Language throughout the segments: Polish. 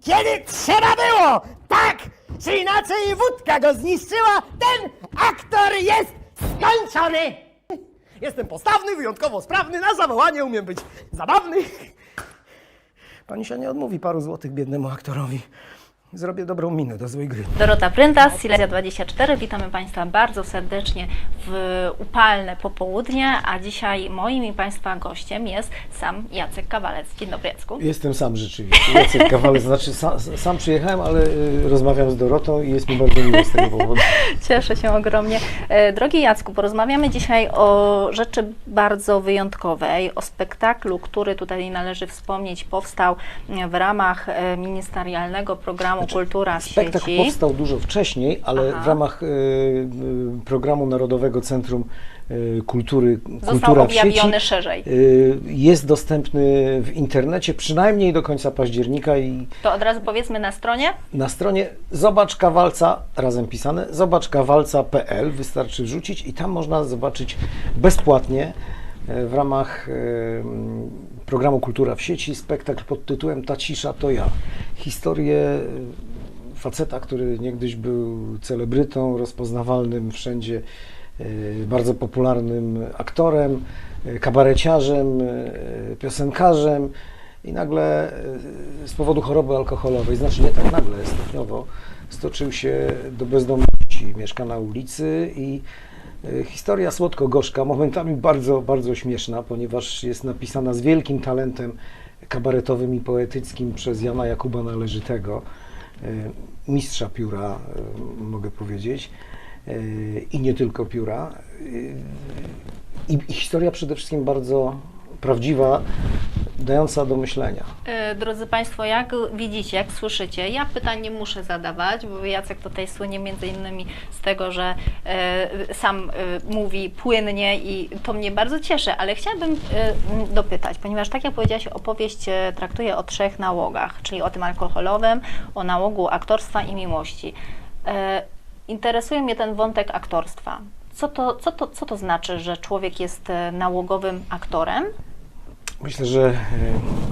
kiedy trzeba było! Tak czy inaczej wódka go zniszczyła, ten aktor jest skończony! Jestem postawny, wyjątkowo sprawny, na zawołanie umiem być zabawny. Pani się nie odmówi paru złotych biednemu aktorowi. Zrobię dobrą minę do złej gry. Dorota Pryntas, Silesia 24. Witamy Państwa bardzo serdecznie w upalne popołudnie, a dzisiaj moim i Państwa gościem jest sam Jacek Kawalec. Dzień dobry Jacku. Jestem sam rzeczywiście. Jacek Kawalec, znaczy sam, sam przyjechałem, ale y, rozmawiam z Dorotą i jest mi bardzo miło z tego powodu. Cieszę się ogromnie. E, Drogi Jacku, porozmawiamy dzisiaj o rzeczy bardzo wyjątkowej, o spektaklu, który tutaj należy wspomnieć, powstał w ramach e, ministerialnego programu Kultura w Spektakl sieci. powstał dużo wcześniej, ale Aha. w ramach y, programu Narodowego Centrum y, Kultury Został Kultura w sieci szerzej. y, jest dostępny w internecie przynajmniej do końca października i To od razu powiedzmy na stronie. na stronie Zobacz Kawalca, razem pisane, zobaczkawalca.pl wystarczy wrzucić i tam można zobaczyć bezpłatnie e, w ramach e, programu Kultura w sieci spektakl pod tytułem Ta cisza to ja. Historię e, faceta, który niegdyś był celebrytą, rozpoznawalnym wszędzie, e, bardzo popularnym aktorem, e, kabareciarzem, piosenkarzem i nagle z powodu choroby alkoholowej, znaczy nie tak nagle, stopniowo, stoczył się do bezdomności. Mieszka na ulicy i historia słodko-gorzka, momentami bardzo, bardzo śmieszna, ponieważ jest napisana z wielkim talentem kabaretowym i poetyckim przez Jana Jakuba Należytego, e, mistrza pióra, e, mogę powiedzieć, e, i nie tylko pióra. E, I historia przede wszystkim bardzo prawdziwa, dająca do myślenia. E, Drodzy Państwo, jak widzicie, jak słyszycie, ja pytań nie muszę zadawać, bo Jacek tutaj słynie między innymi z tego, że e, sam e, mówi płynnie i to mnie bardzo cieszy, ale chciałabym dopytać, ponieważ tak jak powiedziałaś, opowieść traktuje o trzech nałogach, czyli o tym alkoholowym, o nałogu aktorstwa i miłości. Interesuje mnie ten wątek aktorstwa. Co to, co, to, co to znaczy, że człowiek jest nałogowym aktorem? Myślę, że e,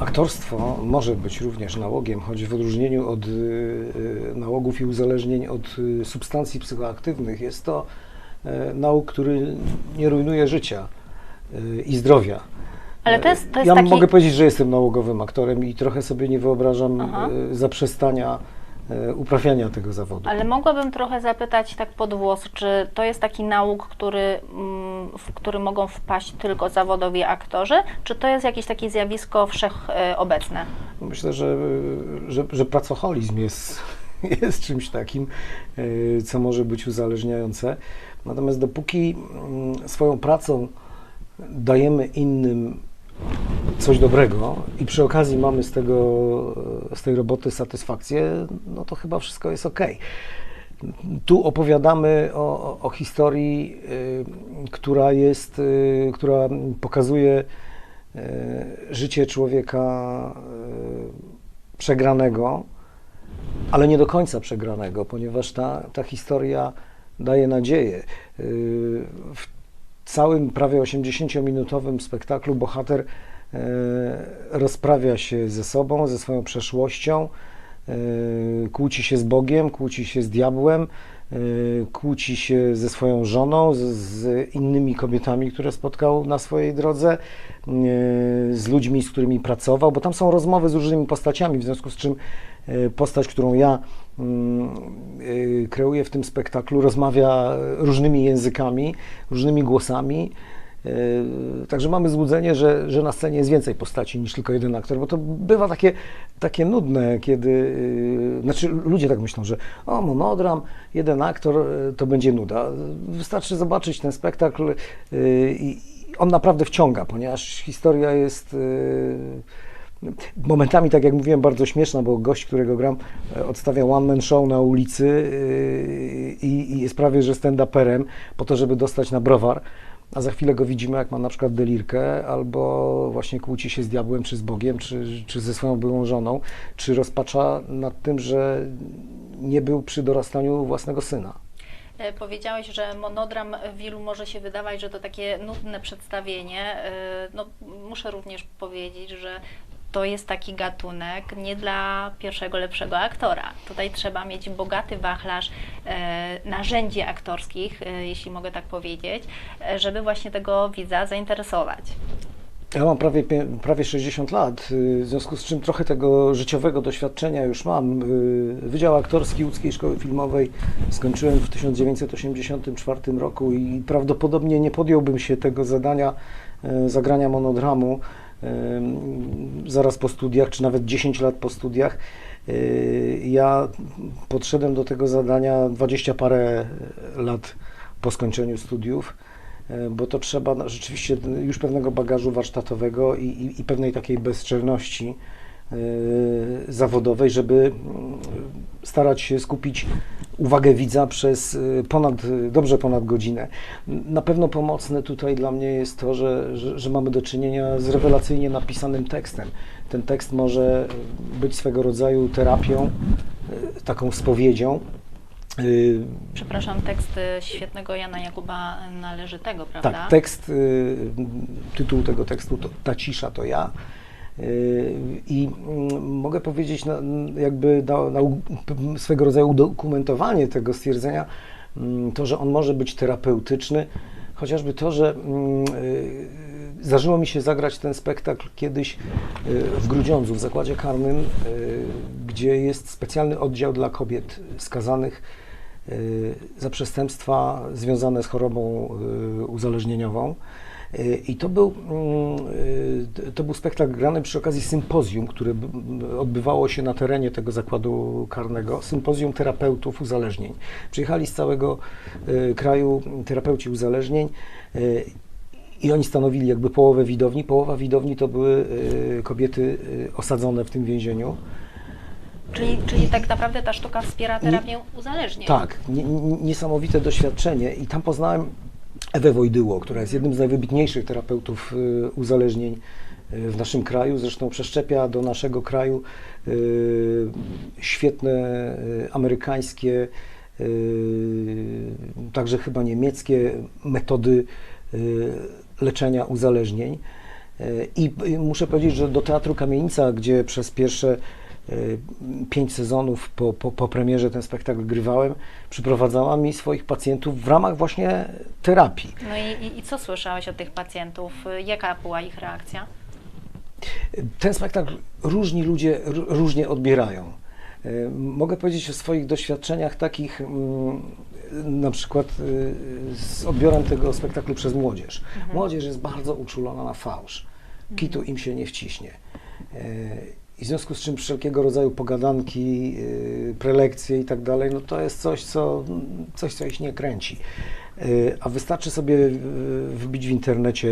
aktorstwo może być również nałogiem, choć w odróżnieniu od e, e, nałogów i uzależnień od substancji psychoaktywnych jest to nałóg, który nie rujnuje życia i zdrowia. Ale to jest, to jest ja taki... mogę powiedzieć, że jestem nałogowym aktorem i trochę sobie nie wyobrażam Aha. zaprzestania uprawiania tego zawodu. Ale mogłabym trochę zapytać tak pod włos, czy to jest taki nauk, który, mm, w który mogą wpaść tylko zawodowi aktorzy, czy to jest jakieś takie zjawisko wszechobecne? Myślę, że, że, że pracoholizm jest, jest czymś takim, e, co może być uzależniające. Natomiast dopóki mm, swoją pracą dajemy innym coś dobrego i przy okazji mamy z, tego, z tej roboty satysfakcję, no to chyba wszystko jest ok. Tu opowiadamy o, o, historii, y, która jest, y, która pokazuje y, życie człowieka y, przegranego, ale nie do końca przegranego, ponieważ ta, ta historia daje nadzieję. Y, W całym prawie 80-minutowym spektaklu bohater y, rozprawia się ze sobą, ze swoją przeszłością, y, kłóci się z Bogiem, kłóci się z diabłem, y, kłóci się ze swoją żoną, z, innymi kobietami, które spotkał na swojej drodze, z ludźmi, z którymi pracował, bo tam są rozmowy z różnymi postaciami, w związku z czym postać, którą ja mm, y, kreuję w tym spektaklu, rozmawia różnymi językami, różnymi głosami. Yy, Także mamy złudzenie, że, że na scenie jest więcej postaci niż tylko jeden aktor, bo to bywa takie, takie nudne, kiedy. yy, Znaczy, ludzie tak myślą, że o, monodram, jeden aktor to będzie nuda. Wystarczy zobaczyć ten spektakl i on naprawdę wciąga, ponieważ historia jest. Momentami, tak jak mówiłem, bardzo śmieszna, bo gość, którego gram, e, odstawia one-man show na ulicy yy, i, i jest prawie że stand-uperem po to, żeby dostać na browar, a za chwilę go widzimy, jak ma na przykład delirkę, albo właśnie kłóci się z diabłem, czy z Bogiem, czy, czy ze swoją byłą żoną, czy rozpacza nad tym, że nie był przy dorastaniu własnego syna. E, Powiedziałeś, że monodram wielu może się wydawać, że to takie nudne przedstawienie. E, No, muszę również powiedzieć, że to jest taki gatunek nie dla pierwszego lepszego aktora. Tutaj trzeba mieć bogaty wachlarz e, narzędzi aktorskich, e, jeśli mogę tak powiedzieć, e, żeby właśnie tego widza zainteresować. Ja mam prawie, prawie 60 lat, y, w związku z czym trochę tego życiowego doświadczenia już mam. Y, Wydział Aktorski Łódzkiej Szkoły Filmowej skończyłem w 1984 roku i prawdopodobnie nie podjąłbym się tego zadania y, zagrania monodramu zaraz po studiach, czy nawet 10 lat po studiach. Y, Ja podszedłem do tego zadania 20 parę lat po skończeniu studiów e, bo to trzeba rzeczywiście już pewnego bagażu warsztatowego i, i, i pewnej takiej bezczelności zawodowej, żeby mm, starać się skupić uwagę widza przez e, ponad, dobrze ponad godzinę. Na pewno pomocne tutaj dla mnie jest to, że, że, że mamy do czynienia z rewelacyjnie napisanym tekstem. Ten tekst może być swego rodzaju terapią, e, taką spowiedzią. Przepraszam, tekst e, świetnego Jana Jakuba Należytego, prawda? Tak, tekst, tytuł tego tekstu to Ta cisza to ja. I mm, mogę powiedzieć, jakby na, na swego rodzaju udokumentowanie tego stwierdzenia, mm, to, że on może być terapeutyczny, chociażby to, że mm, y, zdarzyło mi się zagrać ten spektakl kiedyś y, w Grudziądzu, w zakładzie karnym, y, gdzie jest specjalny oddział dla kobiet skazanych za przestępstwa związane z chorobą uzależnieniową. I to był, mm, y, to był spektakl grany przy okazji sympozjum, które odbywało się na terenie tego zakładu karnego, sympozjum terapeutów uzależnień. Przyjechali z całego y, kraju terapeuci uzależnień y, i oni stanowili jakby połowę widowni. Połowa widowni to były kobiety osadzone w tym więzieniu. Czyli, czyli tak naprawdę ta sztuka wspiera terapię uzależnień. Tak, nie- nie- niesamowite doświadczenie i tam poznałem Ewę Wojdyło, która jest jednym z najwybitniejszych terapeutów y, uzależnień y, w naszym kraju. Zresztą przeszczepia do naszego kraju y, świetne amerykańskie, także chyba niemieckie metody leczenia uzależnień. I muszę powiedzieć, że do Teatru Kamienica, gdzie przez pierwsze pięć sezonów po, po, po premierze ten spektakl grywałem, przyprowadzała mi swoich pacjentów w ramach właśnie terapii. No i, i, i co słyszałeś od tych pacjentów? Jaka była ich reakcja? Ten spektakl różni ludzie różnie odbierają. Y, Mogę powiedzieć o swoich doświadczeniach takich, mm, na przykład y, z odbiorem tego spektaklu przez młodzież. Młodzież jest bardzo uczulona na fałsz. Kitu im się nie wciśnie. I w związku z czym wszelkiego rodzaju pogadanki, y, prelekcje i tak dalej, no to jest coś, co, coś, co ich nie kręci. Y, A wystarczy sobie y, wbić w internecie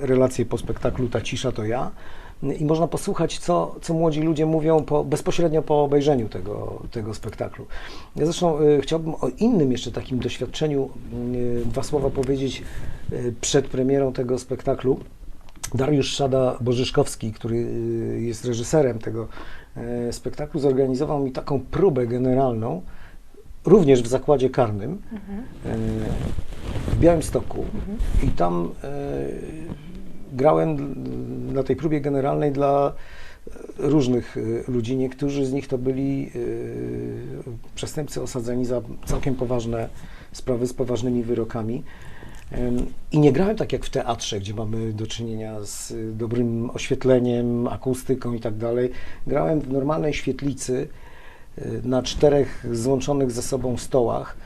relacje po spektaklu Ta cisza to ja i można posłuchać, co, co młodzi ludzie mówią po, bezpośrednio po obejrzeniu tego, tego spektaklu. Ja zresztą chciałbym o innym jeszcze takim doświadczeniu dwa słowa powiedzieć przed premierą tego spektaklu. Dariusz Szada-Bożyszkowski, który y, jest reżyserem tego y, spektaklu, zorganizował mi taką próbę generalną, również w zakładzie karnym y, w Białymstoku. I tam y, grałem na tej próbie generalnej dla różnych ludzi. Niektórzy z nich to byli przestępcy osadzeni za całkiem poważne sprawy z poważnymi wyrokami. I nie grałem tak jak w teatrze, gdzie mamy do czynienia z y, dobrym oświetleniem, akustyką i tak dalej. Grałem w normalnej świetlicy y, na czterech złączonych ze sobą stołach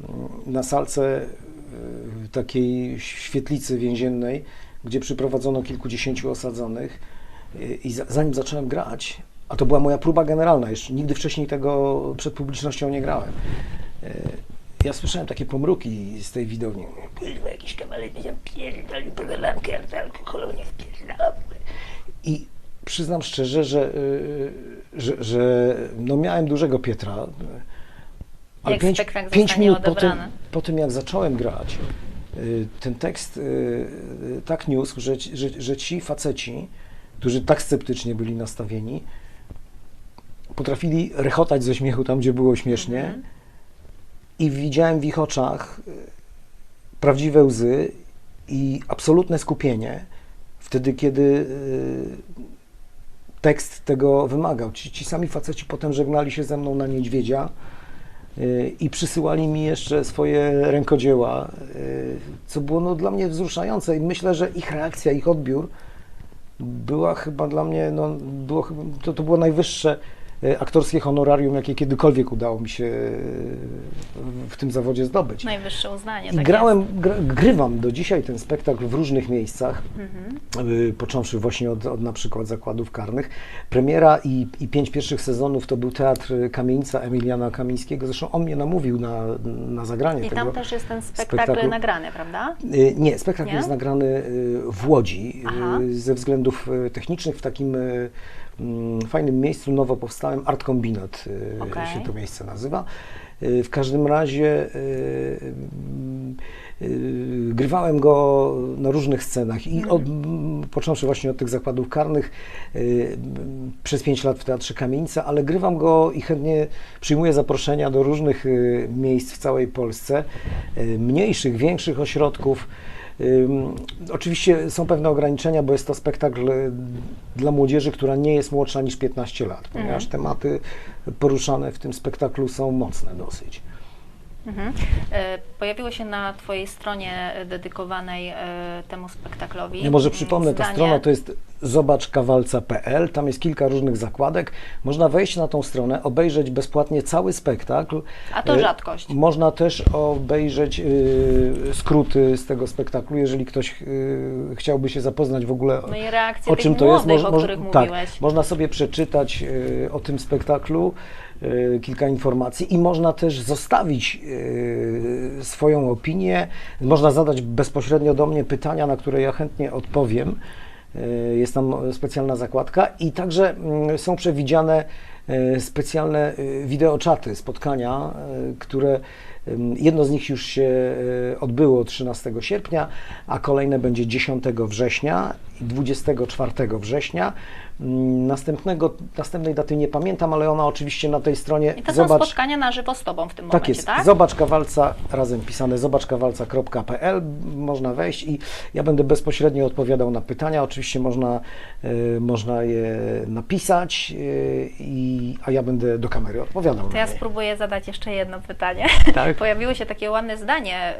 y, na salce y, takiej świetlicy więziennej, gdzie przyprowadzono kilkudziesięciu osadzonych i za, zanim zacząłem grać, a to była moja próba generalna, jeszcze nigdy wcześniej tego przed publicznością nie grałem, ja słyszałem takie pomruki z tej widowni. Kurwa, jakiś kawaler mi tam pierdolił pogadankę, ale alkoholu nie wpierdolał. I przyznam szczerze, że, y, że, że no miałem dużego Pietra. Ale Jak pięć, pięć minut po tym, po tym, jak zacząłem grać, y, ten tekst y, y, tak niósł, że, ci- że, że ci faceci, którzy tak sceptycznie byli nastawieni, potrafili rechotać ze śmiechu tam, gdzie było śmiesznie, Mhm. I widziałem w ich oczach y, prawdziwe łzy i absolutne skupienie wtedy, kiedy y, tekst tego wymagał. Ci, ci sami faceci potem żegnali się ze mną na niedźwiedzia y, i przysyłali mi jeszcze swoje rękodzieła, co było no, dla mnie wzruszające i myślę, że ich reakcja, ich odbiór była chyba dla mnie, no, było, to, to było najwyższe e, aktorskie honorarium, jakie kiedykolwiek udało mi się e, w tym zawodzie zdobyć. Najwyższe uznanie. I tak grałem, gra, grywam do dzisiaj ten spektakl w różnych miejscach, Mhm. y, począwszy właśnie od, od na przykład zakładów karnych. Premiera i, i pięć pierwszych sezonów to był Teatr Kamienica Emiliana Kamińskiego, zresztą on mnie namówił na, na zagranie. I tego. tam też jest ten spektakl, spektaklu. nagrany, prawda? Nie, spektakl Nie? jest nagrany w Łodzi Aha. ze względów technicznych w takim fajnym miejscu nowo powstałym, Art Kombinat y, Okej. się to miejsce nazywa. Y, W każdym razie y, grywałem go na różnych scenach i od, m, począwszy właśnie od tych zakładów karnych przez pięć lat w Teatrze Kamienica, ale grywam go i chętnie przyjmuję zaproszenia do różnych miejsc w całej Polsce, mniejszych, większych ośrodków. Oczywiście są pewne ograniczenia, bo jest to spektakl y, dla młodzieży, która nie jest młodsza niż 15 lat, ponieważ tematy poruszane w tym spektaklu są mocne dosyć. Mhm. Pojawiło się na Twojej stronie e, dedykowanej e, temu spektaklowi. Ja może przypomnę, ta zdanie. strona to jest zobaczkawalca.pl, tam jest kilka różnych zakładek. Można wejść na tą stronę, obejrzeć bezpłatnie cały spektakl. A to E, rzadkość. Można też obejrzeć skróty z tego spektaklu, jeżeli ktoś chciałby się zapoznać w ogóle No i reakcje o czym to jest. młodych, Moż- o moż- których tak, mówiłeś. można sobie przeczytać o tym spektaklu kilka informacji i można też zostawić swoją opinię. Można zadać bezpośrednio do mnie pytania, na które ja chętnie odpowiem. Y, Jest tam specjalna zakładka i także mm, są przewidziane y, specjalne y, wideoczaty, spotkania, które ym, jedno z nich już się odbyło 13 sierpnia, a kolejne będzie 10 września i 24 września. Mm, Następnego, następnej daty nie pamiętam, ale ona oczywiście na tej stronie I to są zobacz. spotkania na żywo z Tobą w tym Tak momencie, jest. tak? Zobacz Kawalca, razem pisane zobaczkawalca.pl. Można wejść i ja będę bezpośrednio odpowiadał na pytania. Oczywiście można, y, można je napisać, y, i, a ja będę do kamery odpowiadał. To na ja nie. spróbuję zadać jeszcze jedno pytanie. Tak. Pojawiło się takie ładne zdanie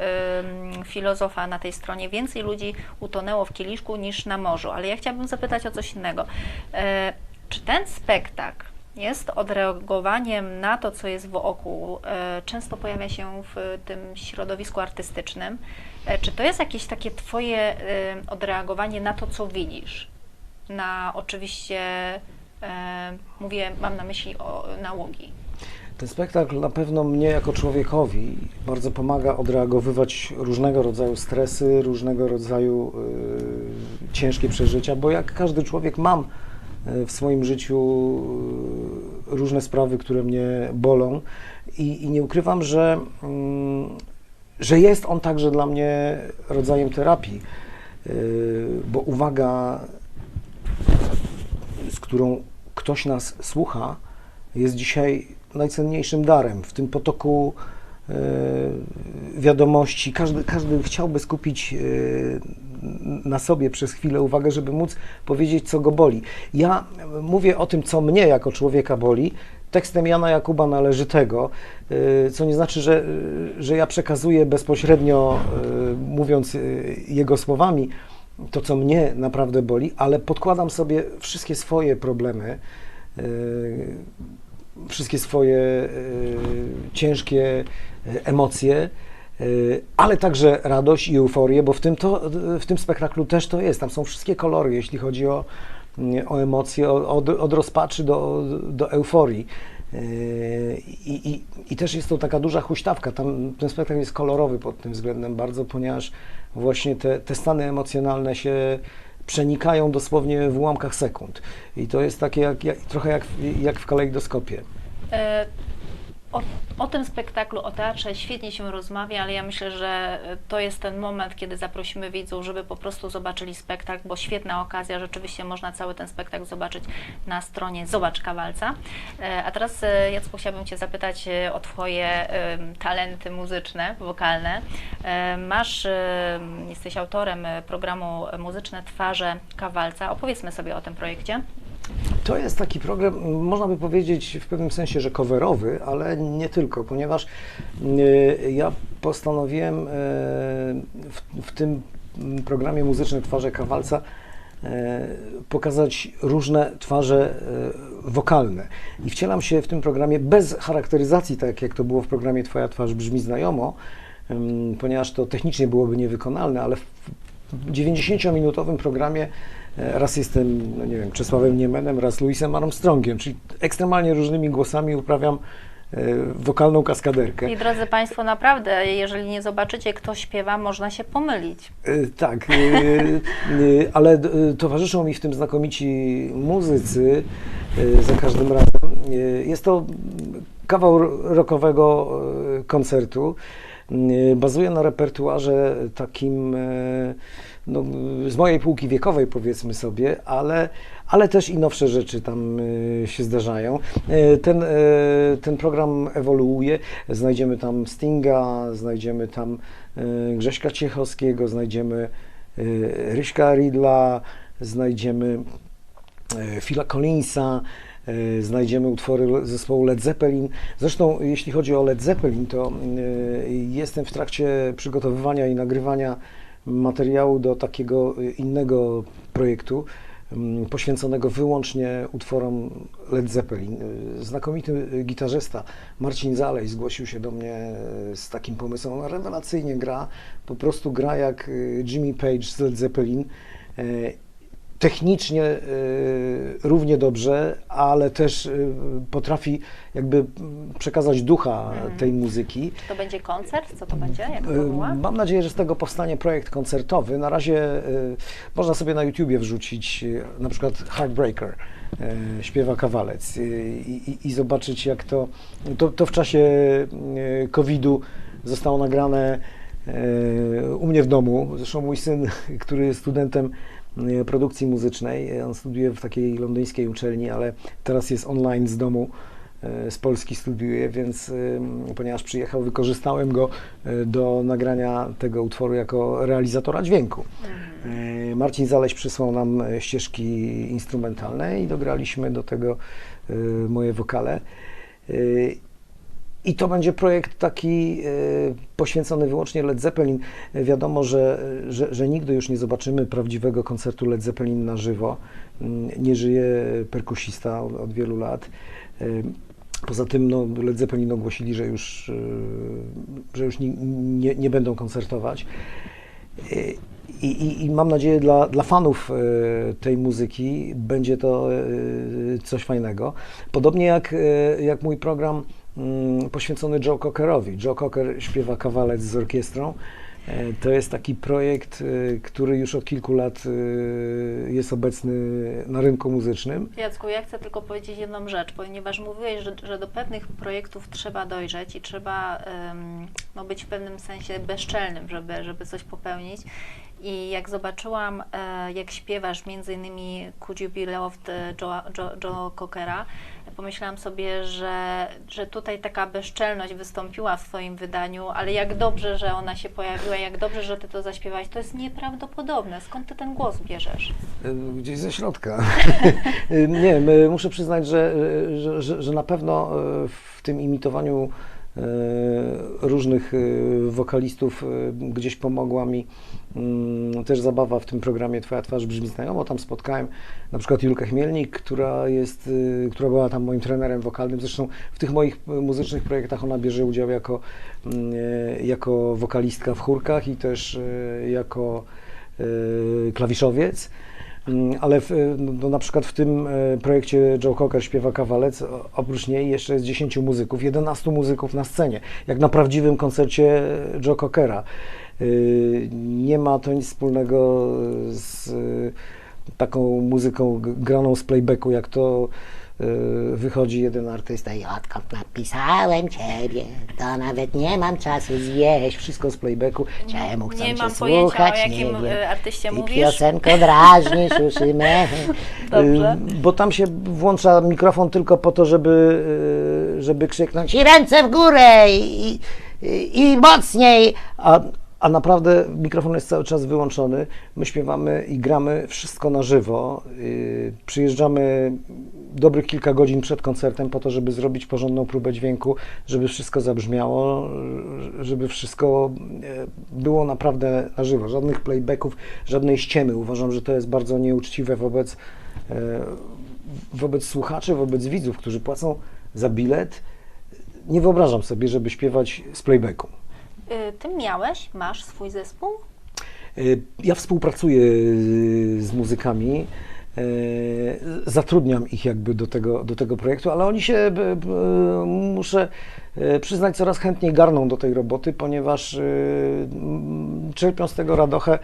ym, filozofa na tej stronie. Więcej ludzi utonęło w kieliszku niż na morzu. Ale ja chciałabym zapytać o coś innego. E, czy ten spektakl jest odreagowaniem na to, co jest wokół? E, często pojawia się w tym środowisku artystycznym. E, czy to jest jakieś takie Twoje odreagowanie na to, co widzisz? Na oczywiście, mówię, mam na myśli o nałogi. Ten spektakl na pewno mnie jako człowiekowi bardzo pomaga odreagowywać różnego rodzaju stresy, różnego rodzaju y, ciężkie przeżycia, bo jak każdy człowiek mam w swoim życiu y, różne sprawy, które mnie bolą. I, i nie ukrywam, że, mm, że jest on także dla mnie rodzajem terapii, y, bo uwaga, z którą ktoś nas słucha, jest dzisiaj najcenniejszym darem. W tym potoku e, wiadomości. Każdy, każdy chciałby skupić e, na sobie przez chwilę uwagę, żeby móc powiedzieć, co go boli. Ja mówię o tym, co mnie jako człowieka boli, tekstem Jana Jakuba Należytego, e, co nie znaczy, że, że ja przekazuję bezpośrednio, e, mówiąc jego słowami, to, co mnie naprawdę boli, ale podkładam sobie wszystkie swoje problemy, wszystkie swoje ciężkie emocje, ale także radość i euforię, bo w tym, to, w tym spektaklu też to jest. Tam są wszystkie kolory, jeśli chodzi o, o emocje, od, od rozpaczy do, do euforii. E, I, i, I też jest to taka duża huśtawka. Tam ten spektakl jest kolorowy pod tym względem bardzo, ponieważ właśnie te, te stany emocjonalne się przenikają dosłownie w ułamkach sekund. I to jest takie jak, jak, trochę jak, jak w kalejdoskopie. O, o tym spektaklu, o teatrze świetnie się rozmawia, ale ja myślę, że e, to jest ten moment, kiedy zaprosimy widzów, żeby po prostu zobaczyli spektakl, bo świetna okazja, rzeczywiście można cały ten spektakl zobaczyć na stronie Zobacz Kawalca. E, A teraz e, Jacku chciałabym Cię zapytać o Twoje talenty muzyczne, wokalne. Masz, jesteś autorem programu Muzyczne Twarze Kawalca. Opowiedzmy sobie o tym projekcie. To jest taki program, można by powiedzieć w pewnym sensie, że coverowy, ale nie tylko, ponieważ y, ja postanowiłem y, w, w tym programie Muzyczne Twarze Kawalca y, pokazać różne twarze wokalne. I wcielam się w tym programie bez charakteryzacji, tak jak to było w programie Twoja twarz brzmi znajomo, ponieważ to technicznie byłoby niewykonalne, ale w w 90-minutowym programie raz jestem, no nie wiem, Czesławem Niemenem, raz Luisem Armstrongiem, czyli ekstremalnie różnymi głosami uprawiam e, wokalną kaskaderkę. I drodzy Państwo, naprawdę, jeżeli nie zobaczycie, kto śpiewa, można się pomylić. E, Tak, e, e, ale e, towarzyszą mi w tym znakomici muzycy e, za każdym razem. E, Jest to kawał rockowego e, koncertu. E, Bazuje na repertuarze takim e, no, z mojej półki wiekowej, powiedzmy sobie, ale, ale też i nowsze rzeczy tam e, się zdarzają. E, Ten, e, ten program ewoluuje. Znajdziemy tam Stinga, znajdziemy tam Grześka Ciechowskiego, znajdziemy Ryśka Ridla, znajdziemy Phila Collinsa, znajdziemy utwory zespołu Led Zeppelin. Zresztą jeśli chodzi o Led Zeppelin, to jestem w trakcie przygotowywania i nagrywania materiału do takiego innego projektu mm, poświęconego wyłącznie utworom Led Zeppelin. E, Znakomity gitarzysta Marcin Zalej zgłosił się do mnie e, z takim pomysłem. On rewelacyjnie gra, po prostu gra jak e, Jimmy Page z Led Zeppelin. Technicznie y, równie dobrze, ale też y, potrafi jakby przekazać ducha tej muzyki. Czy to będzie koncert? Co to będzie? Jak Y, formuła? Mam nadzieję, że z tego powstanie projekt koncertowy. Na razie y, można sobie na YouTubie wrzucić y, na przykład Heartbreaker, y, śpiewa kawalec y, i, i, i zobaczyć jak to, to, to w czasie y, COVID-u zostało nagrane y, u mnie w domu. Zresztą mój syn, który jest studentem y, produkcji muzycznej, on studiuje w takiej londyńskiej uczelni, ale teraz jest online z domu e, z Polski studiuje, więc ponieważ przyjechał, wykorzystałem go do nagrania tego utworu jako realizatora dźwięku. Marcin Zaleś przysłał nam e, ścieżki instrumentalne i dograliśmy do tego moje wokale. I to będzie projekt taki e, poświęcony wyłącznie Led Zeppelin. E, Wiadomo, że, że, że nigdy już nie zobaczymy prawdziwego koncertu Led Zeppelin na żywo. Mm, Nie żyje perkusista od, wielu lat. E, Poza tym no, Led Zeppelin ogłosili, że już, e, że już nie, nie, nie będą koncertować. E, I, i, I mam nadzieję dla, dla fanów e, tej muzyki będzie to e, coś fajnego. Podobnie jak, e, jak mój program poświęcony Joe Cockerowi. Joe Cocker śpiewa kawalec z orkiestrą. E, To jest taki projekt, e, który już od kilku lat e, jest obecny na rynku muzycznym. Jacku, ja chcę tylko powiedzieć jedną rzecz, ponieważ mówiłeś, że, że do pewnych projektów trzeba dojrzeć i trzeba em, no, być w pewnym sensie bezczelnym, żeby, żeby coś popełnić. I jak zobaczyłam, jak śpiewasz między innymi Could You Be Loved Joe, Joe, Joe Cockera, pomyślałam sobie, że, że tutaj taka bezczelność wystąpiła w Twoim wydaniu, ale jak dobrze, że ona się pojawiła, jak dobrze, że Ty to zaśpiewałeś, to jest nieprawdopodobne. Skąd Ty ten głos bierzesz? E, Gdzieś ze środka. Nie, muszę przyznać, że, że, że, że na pewno e, w tym imitowaniu e, różnych wokalistów gdzieś pomogła mi też zabawa w tym programie Twoja twarz brzmi znajomo. Tam spotkałem na przykład Julkę Chmielnik, która jest, e, która była tam moim trenerem wokalnym. Zresztą w tych moich e, muzycznych projektach ona bierze udział jako, mm, e, jako wokalistka w chórkach i też jako klawiszowiec. Mm, Ale w, no, na przykład w tym projekcie Joe Cocker śpiewa kawalec, oprócz niej jeszcze jest 10 muzyków, 11 muzyków na scenie, jak na prawdziwym koncercie Joe Cockera. Nie ma to nic wspólnego z y, taką muzyką graną z playbacku, jak to y, wychodzi jeden artysta i odkąd napisałem ciebie, to nawet nie mam czasu zjeść, wszystko z playbacku, czemu chcę nie cię słuchać, jakim, nie wiem. y, artyście Ty mówisz. piosenko drażnisz uszy me. Dobrze. Y, Bo tam się włącza mikrofon tylko po to, żeby, żeby krzyknąć i ręce w górę i, i, i mocniej, a, a naprawdę mikrofon jest cały czas wyłączony. My śpiewamy i gramy wszystko na żywo. Y, Przyjeżdżamy dobrych kilka godzin przed koncertem po to, żeby zrobić porządną próbę dźwięku, żeby wszystko zabrzmiało, żeby wszystko e, było naprawdę na żywo. Żadnych playbacków, żadnej ściemy. Uważam, że to jest bardzo nieuczciwe wobec, e, wobec słuchaczy, wobec widzów, którzy płacą za bilet. Nie wyobrażam sobie, żeby śpiewać z playbacku. Y, Ty miałeś, masz swój zespół? Y, Ja współpracuję y, z muzykami, zatrudniam ich jakby do tego, do tego projektu, ale oni się, muszę przyznać, coraz chętniej garną do tej roboty, ponieważ czerpią z tego radochę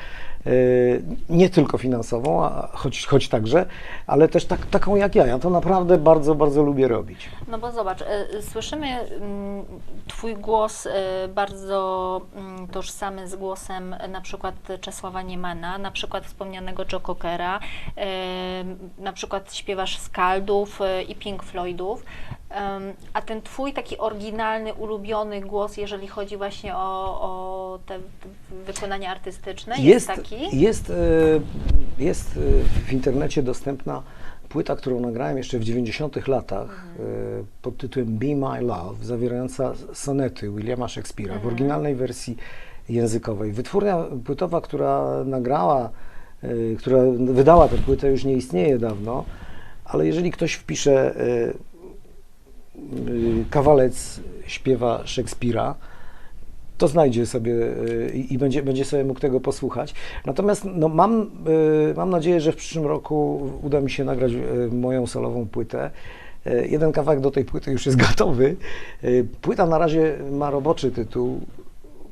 nie tylko finansową, a choć, choć także, ale też tak, taką jak ja. Ja to naprawdę bardzo, bardzo lubię robić. No bo zobacz, y, y, słyszymy mm, Twój głos y, bardzo mm, tożsamy z głosem y, na przykład Czesława Niemana, na przykład wspomnianego Joe Cockera, y, na przykład śpiewasz Skaldów y, i Pink Floydów, a ten Twój taki oryginalny, ulubiony głos, jeżeli chodzi właśnie o, o te te wykonania artystyczne, jest, taki? Jest, e, jest e, w internecie dostępna płyta, którą nagrałem jeszcze w 90 latach e, pod tytułem Be My Love, zawierająca sonety Williama Shakespeare'a w oryginalnej wersji językowej. Wytwórnia płytowa, która nagrała, która wydała tę płytę już nie istnieje dawno, ale jeżeli ktoś wpisze kawalec śpiewa Szekspira, to znajdzie sobie y, i będzie, będzie sobie mógł tego posłuchać. Natomiast no, mam, y, mam nadzieję, że w przyszłym roku uda mi się nagrać y, moją solową płytę. Jeden kawałek do tej płyty już jest gotowy. Płyta na razie ma roboczy tytuł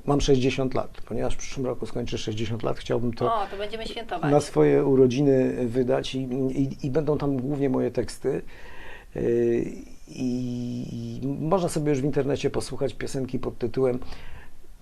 Mam 60 lat, ponieważ w przyszłym roku skończę 60 lat. Chciałbym to O, to na swoje urodziny wydać i, i, i będą tam głównie moje teksty. I można sobie już w internecie posłuchać piosenki pod tytułem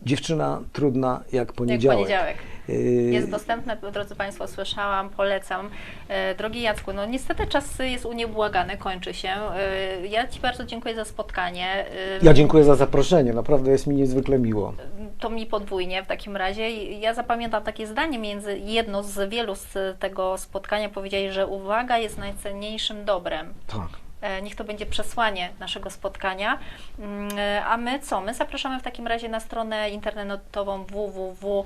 Dziewczyna trudna jak poniedziałek. poniedziałek. Yy, Jest dostępne, drodzy Państwo, słyszałam, polecam. E, Drogi Jacku, no niestety czas jest uniebłagany, kończy się. E, Ja Ci bardzo dziękuję za spotkanie. E, Ja dziękuję za zaproszenie, naprawdę jest mi niezwykle miło. To mi podwójnie w takim razie. Ja zapamiętam takie zdanie między jedno z wielu z tego spotkania. Powiedziałeś, że uwaga jest najcenniejszym dobrem. Tak. E, Niech to będzie przesłanie naszego spotkania. Mm, e, A my co? My zapraszamy w takim razie na stronę internetową www.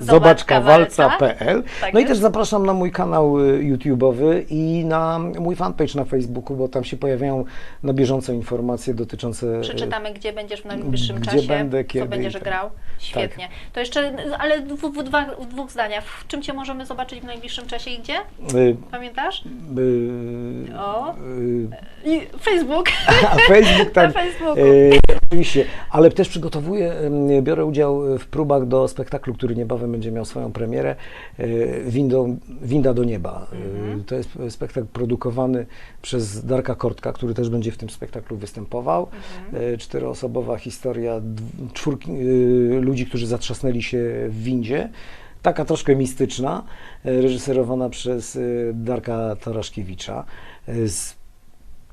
Zobaczkawalca.pl Tak No i też zapraszam na mój kanał y, YouTube'owy i na mój fanpage na Facebooku, bo tam się pojawiają na bieżąco informacje dotyczące y, Przeczytamy, gdzie będziesz w najbliższym Gdzie czasie, będę, co kiedy będziesz i tak. grał. Świetnie. To jeszcze, ale w, w, dwa, w dwóch zdaniach. W czym Cię możemy zobaczyć w najbliższym czasie i gdzie? y, Pamiętasz? O. Facebook. A Facebook tak. Na Facebooku. Oczywiście, ale też przygotowuję, biorę udział w próbach do spektaklu, który niebawem będzie miał swoją premierę, e, Windą, Winda do nieba. E, To jest spektakl produkowany przez Darka Kortka, który też będzie w tym spektaklu występował. E, Czteroosobowa historia czwórki, e, ludzi, którzy zatrzasnęli się w windzie. Taka troszkę mistyczna, e, reżyserowana przez e, Darka Taraszkiewicza. e, Z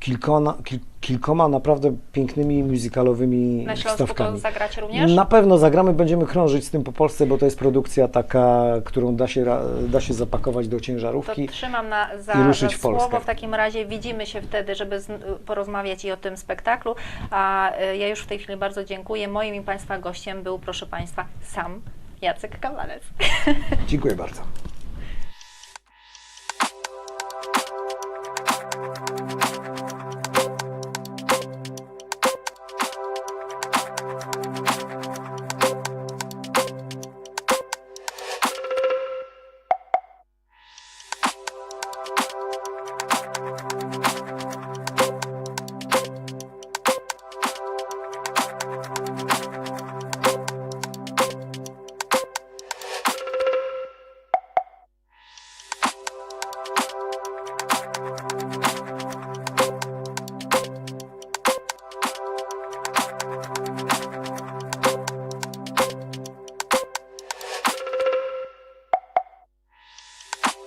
kilkona, kil, kilkoma naprawdę pięknymi muzykalowymi Na Śląsku to zagracie również? Na pewno zagramy, będziemy krążyć z tym po Polsce, bo to jest produkcja taka, którą da się, da się zapakować do To ciężarówki. trzymam na, i za, ruszyć za w Polskę. słowo. W takim razie widzimy się wtedy, żeby z, porozmawiać i o tym spektaklu. A e, ja już w tej chwili bardzo dziękuję. Moim i Państwa gościem był, proszę Państwa, sam Jacek Kawalec. Dziękuję bardzo.